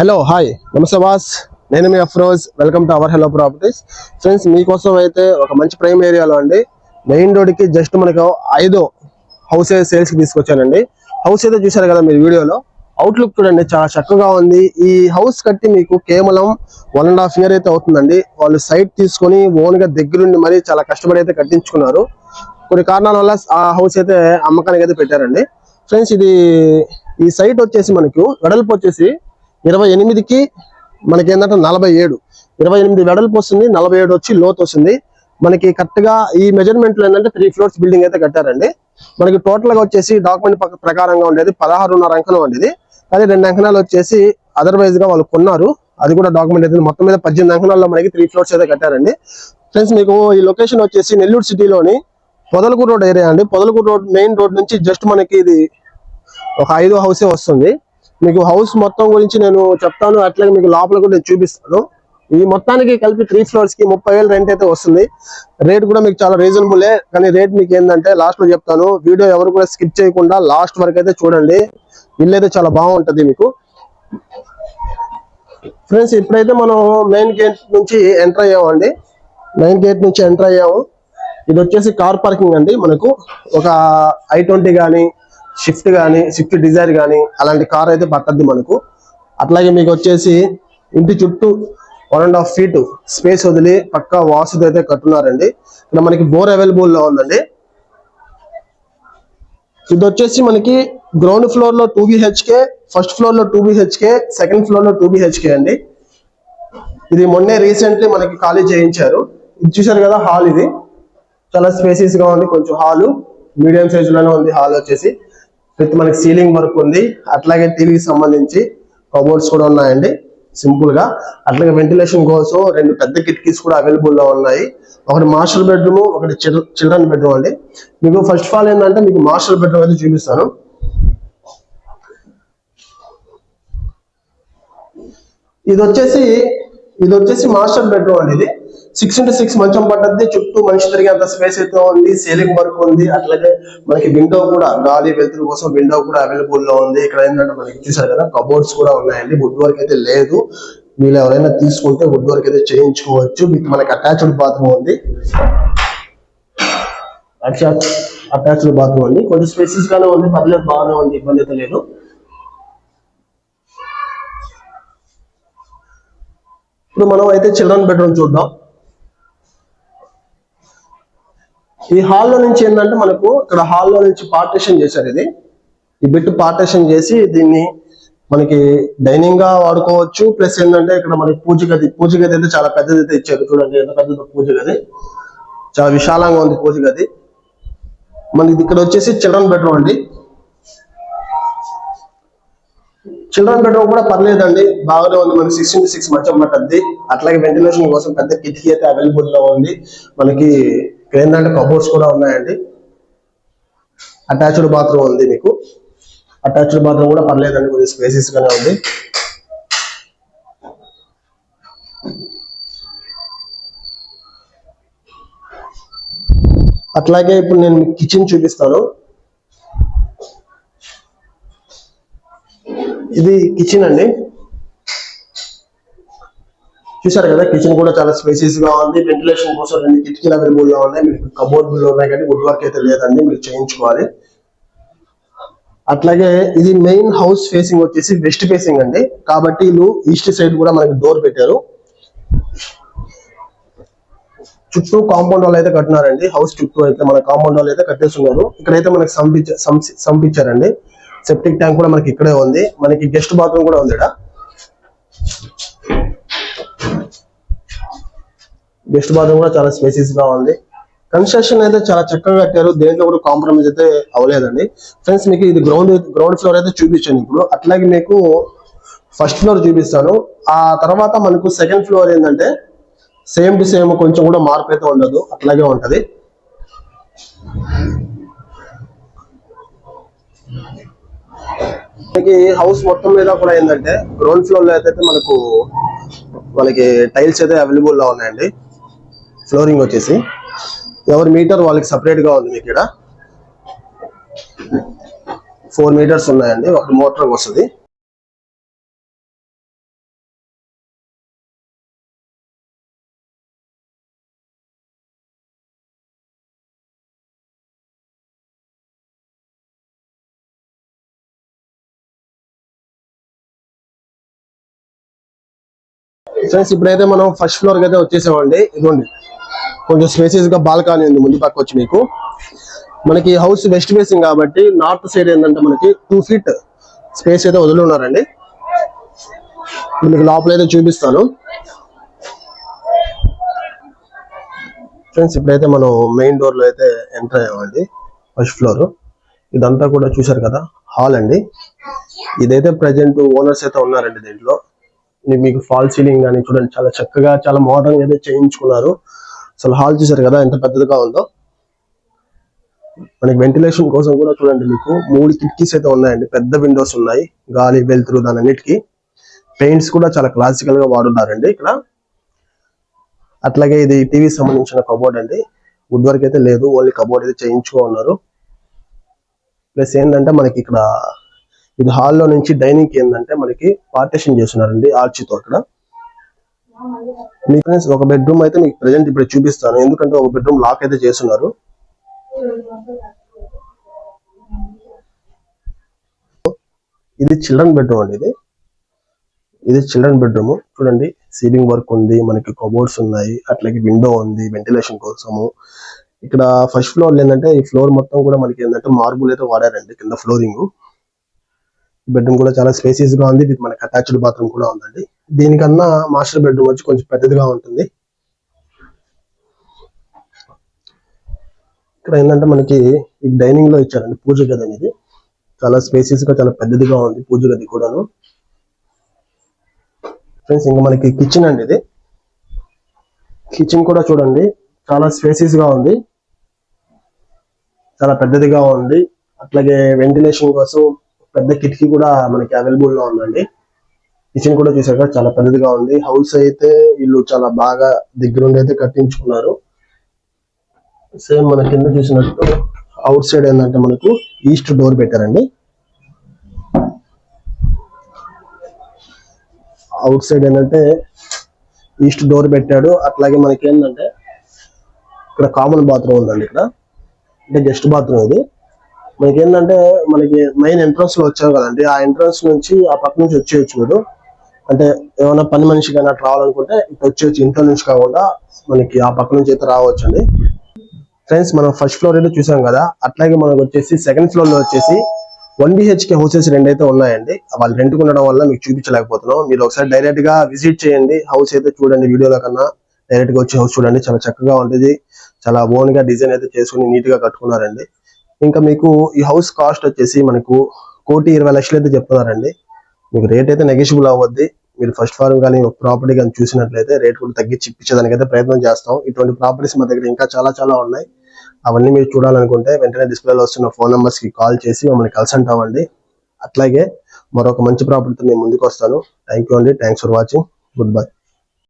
Hello hi నమస్తే boss. నేను మీ Afroz. Welcome to our hello properties friends మీకోసం అయితే ఒక మంచి ప్రైమ్ ఏరియాలో అండి. మెయిన్ రోడ్కి జస్ట్ మనకు ఐదో హౌస్ అయితే సేల్స్కి తీసుకొచ్చానండి. హౌస్ అయితే చూశారు కదా మీరు వీడియోలో. అవుట్లుక్ చూడండి చాలా చక్కగా ఉంది. ఈ హౌస్ కట్టి మీకు కేవలం వన్ అండ్ హాఫ్ ఇయర్ అయితే అవుతుందండి. వాళ్ళు సైట్ తీసుకొని ఓన్గా దగ్గరుండి మరీ చాలా కష్టపడి అయితే కట్టించుకున్నారు. కొన్ని కారణాల వల్ల ఆ హౌస్ అయితే అమ్మకానికి అయితే పెట్టారండి. ఫ్రెండ్స్ ఇది ఈ సైట్ వచ్చేసి మనకు వెడల్పు వచ్చేసి ఇరవై ఎనిమిదికి మనకి ఏంటంటే నలభై ఏడు. ఇరవై ఎనిమిది వెడల్పు వస్తుంది నలభై ఏడు వచ్చి లోతు వస్తుంది. మనకి కరెక్ట్గా ఈ మెజర్మెంట్లో ఏంటంటే త్రీ ఫ్లోర్స్ బిల్డింగ్ అయితే కట్టారండి. మనకి టోటల్గా వచ్చేసి డాక్యుమెంట్ ప్రకారంగా ఉండేది పదహారున్నర అంకణం ఉండేది. ఇది అదే రెండు అంకణాలు వచ్చేసి అదర్వైజ్గా వాళ్ళు కొన్నారు. అది కూడా డాక్యుమెంట్ అయితే మొత్తం మీద పద్దెనిమిది అంకణాల్లో మనకి త్రీ ఫ్లోర్స్ అయితే కట్టారండి. ఫ్రెండ్స్ మీకు ఈ లొకేషన్ వచ్చేసి నెల్లూరు సిటీలోని పొదలకూరు రోడ్ ఏరియా అండి. పొదలకూరు రోడ్ మెయిన్ రోడ్ నుంచి జస్ట్ మనకి ఇది ఒక ఐదు హౌసే వస్తుంది. మీకు హౌస్ మొత్తం గురించి నేను చెప్తాను అట్లాగే మీకు లోపల కూడా నేను చూపిస్తాను. ఈ మొత్తానికి కలిపి త్రీ ఫ్లోర్స్కి ముప్పై వేలు రెంట్ అయితే వస్తుంది. రేట్ కూడా మీకు చాలా రీజనబులే కానీ రేట్ మీకు ఏంటంటే లాస్ట్లో చెప్తాను వీడియో ఎవరు కూడా స్కిప్ చేయకుండా లాస్ట్ వరకు అయితే చూడండి. ఇల్లు అయితే చాలా బాగుంటది మీకు. ఫ్రెండ్స్ ఇప్పుడైతే మనం మెయిన్ గేట్ నుంచి ఎంటర్ అయ్యామండి. మెయిన్ గేట్ నుంచి ఎంటర్ అయ్యాము. ఇది వచ్చేసి కార్ పార్కింగ్ అండి మనకు. ఒక ఐ ట్వంటీ కానీ షిఫ్ట్ కానీ షిఫ్ట్ డిజైర్ కానీ అలాంటి కార్ అయితే పట్టద్ది మనకు. అట్లాగే మీకు వచ్చేసి ఇంటి చుట్టూ one and half feet space వదిలి పక్కా వాసుది అయితే కట్టున్నారండి. ఇక్కడ మనకి బోర్ అవైలబుల్లో ఉందండి. ఇది వచ్చేసి మనకి గ్రౌండ్ ఫ్లోర్లో టూ బిహెచ్కే ఫస్ట్ ఫ్లోర్లో టూ బిహెచ్కే సెకండ్ ఫ్లోర్లో టూ బిహెచ్కే అండి. ఇది మొన్నే రీసెంట్లీ మనకి ఖాళీ చేయించారు. ఇది చూశారు కదా హాల్ ఇది. చాలా స్పేసియస్గా ఉంది కొంచెం హాల్. మీడియం సైజ్లోనే ఉంది హాల్ వచ్చేసి. విత్ మనకి సీలింగ్ వర్క్ ఉంది. అట్లాగే టీవీకి సంబంధించి కబోర్డ్స్ కూడా ఉన్నాయండి. సింపుల్గా. అట్లాగే వెంటిలేషన్ కోసం రెండు పెద్ద కిటికీస్ కూడా అవైలబుల్లో ఉన్నాయి. ఒకటి మాస్టర్ బెడ్రూమ్ ఒకటి చిల్డ్రన్ బెడ్రూమ్ అండి. మీకు ఫస్ట్ ఆఫ్ ఆల్ ఏంటంటే మీకు మాస్టర్ బెడ్రూమ్ అయితే చూపిస్తాను. ఇది వచ్చేసి ఇది వచ్చేసి మాస్టర్ బెడ్రూమ్ అండి ఇది. సిక్స్ ఇంటూ సిక్స్ మంచం పడ్డది చుట్టూ మనిషి తిరిగేంత స్పేస్ అయితే ఉంది సీలింగ్ వర్క్ ఉంది. అట్లాగే మనకి విండో కూడా గాలి వెలుతురు కోసం విండో కూడా అవైలబుల్లో ఉంది. ఇక్కడ ఏంటంటే మనకి చూసారు కదా కబోర్డ్స్ కూడా ఉన్నాయండి. వుడ్ వర్క్ అయితే లేదు. మీరు ఎవరైనా తీసుకుంటే వుడ్ వర్క్ అయితే చేయించుకోవచ్చు. మీకు మనకి అటాచ్డ్ బాత్రూమ్ ఉంది. అటాచ్డ్ బాత్రూమ్ అండి. కొంచెం స్పేసెస్ గానే ఉంది పర్లేదు బాగానే ఉంది ఇబ్బంది అయితే లేదు. ఇప్పుడు మనం అయితే చిల్డ్రన్ బెడ్రూమ్ చూద్దాం. ఈ హాల్లో నుంచి ఏంటంటే మనకు ఇక్కడ హాల్లో నుంచి పార్టీషన్ చేశారు ఇది. ఈ బిట్ పార్టీషన్ చేసి దీన్ని మనకి డైనింగ్గా వాడుకోవచ్చు. ప్లస్ ఏంటంటే ఇక్కడ మనకి పూజ గది పూజ గది అయితే చాలా పెద్దది అయితే ఇచ్చారు. చూడండి ఎంత పెద్దదో పూజ గది. చాలా విశాలంగా ఉంది పూజ గది. మనకి ఇక్కడ వచ్చేసి చిల్డ్రన్ బెడ్రూమ్ అండి. చిల్డ్రన్ బెడ్రూమ్ కూడా పర్లేదండి. బాగానే ఉంది. మనకి సిక్స్ ఇంటూ సిక్స్ మధ్య పట్టద్ది అట్లాగే వెంటిలేషన్ కోసం పెద్ద కిటికీ అయితే అవైలబుల్లో ఉంది. మనకి ఇక్కడ ఏంటంటే కబోర్డ్స్ కూడా ఉన్నాయండి. అటాచ్డ్ బాత్రూమ్ ఉంది మీకు. అటాచ్డ్ బాత్రూమ్ కూడా పర్లేదండి కొంచెం స్పేసెస్ గానే ఉంది. అట్లాగే ఇప్పుడు నేను మీకు కిచెన్ చూపిస్తాను. ఇది కిచెన్ అండి. చూసారు కదా కిచెన్ కూడా చాలా స్పేసీస్గా ఉంది. వెంటిలేషన్ కోసం రెండు కిటికీలు అవైలబుల్గా ఉన్నాయి. మీకు కబోర్డ్ ఉన్నాయి కానీ వుడ్ వర్క్ అయితే లేదండి మీరు చేయించుకోవాలి. అట్లాగే ఇది మెయిన్ హౌస్ ఫేసింగ్ వచ్చేసి వెస్ట్ ఫేసింగ్ అండి. కాబట్టి వీళ్ళు ఈస్ట్ సైడ్ కూడా మనకి డోర్ పెట్టారు. చుట్టూ కాంపౌండ్ వాళ్ళు అయితే కట్టినారండి. హౌస్ చుట్టూ అయితే మన కాంపౌండ్ వాళ్ళు అయితే కట్టేస్తున్నారు ఇక్కడైతే మనకి సంపించ సంపించారండి. సెప్టిక్ ట్యాంక్ కూడా మనకి ఇక్కడే ఉంది. మనకి గెస్ట్ బాత్రూమ్ కూడా ఉంది గెస్ట్ బాత్రూమ్ కూడా చాలా స్పేసియస్గా ఉంది. కన్స్ట్రక్షన్ అయితే చాలా చక్కగా కట్టారు. దేంట్లో కూడా కాంప్రమైజ్ అయితే అవ్వలేదండి. ఫ్రెండ్స్ మీకు ఇది గ్రౌండ్ గ్రౌండ్ ఫ్లోర్ అయితే చూపించాను ఇప్పుడు. అట్లాగే మీకు ఫస్ట్ ఫ్లోర్ చూపిస్తాను. ఆ తర్వాత మనకు సెకండ్ ఫ్లోర్ ఏంటంటే సేమ్ టు సేమ్ కొంచెం కూడా మార్పు అయితే ఉండదు. అట్లాగే ఉంటది. మనకి హౌస్ మొత్తం మీద కూడా ఏంటంటే గ్రౌండ్ ఫ్లోర్లో అయితే మనకు మనకి టైల్స్ అయితే అవైలబుల్లో ఉన్నాయండి. ఫ్లోరింగ్ వచ్చేసి ఎవరి మీటర్ వాళ్ళకి సపరేట్గా ఉంది మీకు ఇక్కడ. ఫోర్ మీటర్స్ ఉన్నాయండి. ఒక మోటార్ వస్తుంది. ఫ్రెండ్స్ ఇప్పుడైతే మనం ఫస్ట్ ఫ్లోర్కి అయితే వచ్చేసామండి. ఇదిగోండి. కొంచెం స్పేసెస్గా బాల్కనీ ఉంది ముందు పక్క వచ్చి మీకు. మనకి హౌస్ వెస్ట్ ఫేసింగ్ కాబట్టి నార్త్ సైడ్ ఏంటంటే మనకి టూ ఫీట్ స్పేస్ అయితే వదిలి ఉన్నారండి. మీకు లోపల అయితే చూపిస్తాను. ఫ్రెండ్స్ ఇప్పుడైతే మనం మెయిన్ డోర్లో అయితే ఎంటర్ అయ్యామండి. ఫస్ట్ ఫ్లోర్ ఇదంతా కూడా చూశారు కదా? హాల్ అండి. ఇదైతే ప్రజెంట్ ఓనర్స్ అయితే ఉన్నారండి దీంట్లో. మీకు ఫాల్ సీలింగ్ కానీ చూడండి చాలా చక్కగా చాలా మోడర్న్గా అయితే చేయించుకున్నారు. అసలు హాల్ చూసారు కదా ఎంత పెద్దదిగా ఉందో. మనకి వెంటిలేషన్ కోసం కూడా చూడండి మీకు మూడు కిటికీస్ అయితే ఉన్నాయండి. పెద్ద విండోస్ ఉన్నాయి. గాలి వెళ్తురు దాని అన్నిటికీ పెయింట్స్ కూడా చాలా క్లాసికల్గా వాడున్నారండి ఇక్కడ. అట్లాగే ఇది టీవీ సంబంధించిన కబోర్డ్ అండి. వుడ్ వర్క్ అయితే లేదు ఓన్లీ కబోర్డ్ అయితే చేయించుకో ఉన్నారు ప్లస్ ఏంటంటే మనకి ఇక్కడ ఇది హాల్లో నుంచి డైనింగ్ ఏంటంటే మనకి పార్టీషన్ చేస్తున్నారండి ఆర్చితో అక్కడ. మీకు ఫ్రెండ్స్ ఒక బెడ్రూమ్ అయితే మీకు ప్రెజెంట్ ఇప్పుడు చూపిస్తాను. ఎందుకంటే ఒక బెడ్రూమ్ లాక్ అయితే చేస్తున్నారు. ఇది చిల్డ్రన్ బెడ్రూమ్ అండి ఇది. ఇది చిల్డ్రన్ బెడ్రూమ్. చూడండి సీలింగ్ వర్క్ ఉంది మనకి కబోర్డ్స్ ఉన్నాయి అట్లాగే విండో ఉంది వెంటిలేషన్ కోసము. ఇక్కడ ఫస్ట్ ఫ్లోర్ ఏంటంటే ఈ ఫ్లోర్ మొత్తం కూడా మనకి ఏంటంటే మార్బుల్ అయితే వాడారండి కింద ఫ్లోరింగ్. బెడ్రూమ్ కూడా చాలా స్పేసియస్గా ఉంది. విత్ మనకి అటాచ్డ్ బాత్రూమ్ కూడా ఉందండి. దీనికన్నా మాస్టర్ బెడ్రూమ్ వచ్చి కొంచెం పెద్దదిగా ఉంటుంది. ఇక్కడ ఏంటంటే మనకి ఈ డైనింగ్లో ఇచ్చారండి పూజ గది అనేది. చాలా స్పేసియస్గా చాలా పెద్దదిగా ఉంది పూజ గది కూడాను. ఫ్రెండ్స్ ఇంకా మనకి కిచెన్ అండి ఇది. కిచెన్ కూడా చూడండి చాలా స్పేసియస్గా ఉంది. చాలా పెద్దదిగా ఉంది. అట్లాగే వెంటిలేషన్ కోసం పెద్ద కిటికీ కూడా మనకి అవైలబుల్లో ఉందండి. కిచెన్ కూడా చూసాక చాలా పెద్దదిగా ఉంది. హౌస్ అయితే ఇల్లు చాలా బాగా దగ్గరుండి అయితే కట్టించుకున్నారు. సేమ్ మన కింద చూసినట్టు అవుట్ సైడ్ ఏంటంటే మనకు ఈస్ట్ డోర్ పెట్టారండి. అవుట్ సైడ్ ఏంటంటే ఈస్ట్ డోర్ పెట్టాడు. అట్లాగే మనకి ఏంటంటే ఇక్కడ కామన్ బాత్రూమ్ ఉందండి ఇక్కడ. అంటే గెస్ట్ బాత్రూమ్ ఇది. మనకి ఏంటంటే మనకి మెయిన్ ఎంట్రన్స్లో వచ్చాం కదండి. ఆ ఎంట్రన్స్ నుంచి ఆ పక్క నుంచి వచ్చేయచ్చు మీరు. అంటే ఏమైనా పని మనిషి కానీ అట్లా రావాలనుకుంటే ఇటు వచ్చేయచ్చు. ఇంట్లో నుంచి కాకుండా మనకి ఆ పక్క నుంచి అయితే రావచ్చు అండి ఫ్రెండ్స్ మనం ఫస్ట్ ఫ్లోర్ అయితే చూసాం కదా. అట్లాగే మనకు వచ్చేసి సెకండ్ ఫ్లోర్లో వచ్చేసి వన్ బిహెచ్కే హౌసెస్ రెండు అయితే ఉన్నాయండి. వాళ్ళు రెంట్ ఉండడం వల్ల మీకు చూపించలేకపోతున్నాం. మీరు ఒకసారి డైరెక్ట్గా విజిట్ చేయండి. హౌస్ అయితే చూడండి వీడియోలో కన్నా. డైరెక్ట్గా వచ్చి హౌస్ చూడండి. చాలా చక్కగా ఉంటుంది. చాలా ఓన్గా డిజైన్ అయితే చేసుకుని నీట్గా కట్టుకున్నారండి. ఇంకా మీకు ఈ హౌస్ కాస్ట్ వచ్చేసి మనకు కోటి ఇరవై లక్షలు అయితే చెప్తున్నారండి. మీకు రేట్ అయితే నెగిషియబుల్ అవ్వద్ది. మీరు ఫస్ట్ ఫారం కానీ ప్రాపర్టీ కానీ చూసినట్లయితే రేట్ కూడా తగ్గించి ఇప్పించేదానికి అయితే ప్రయత్నం చేస్తాం. ఇటువంటి ప్రాపర్టీస్ మా దగ్గర ఇంకా చాలా చాలా ఉన్నాయి. అవన్నీ మీరు చూడాలనుకుంటే వెంటనే డిస్ప్లేలో వస్తున్న ఫోన్ నెంబర్స్కి కాల్ చేసి మమ్మల్ని కలిసి అవ్వండి అట్లాగే మరొక మంచి ప్రాపర్టీతో నేను ముందుకు వస్తాను. థ్యాంక్ యూ అండి. Thanks for watching good bye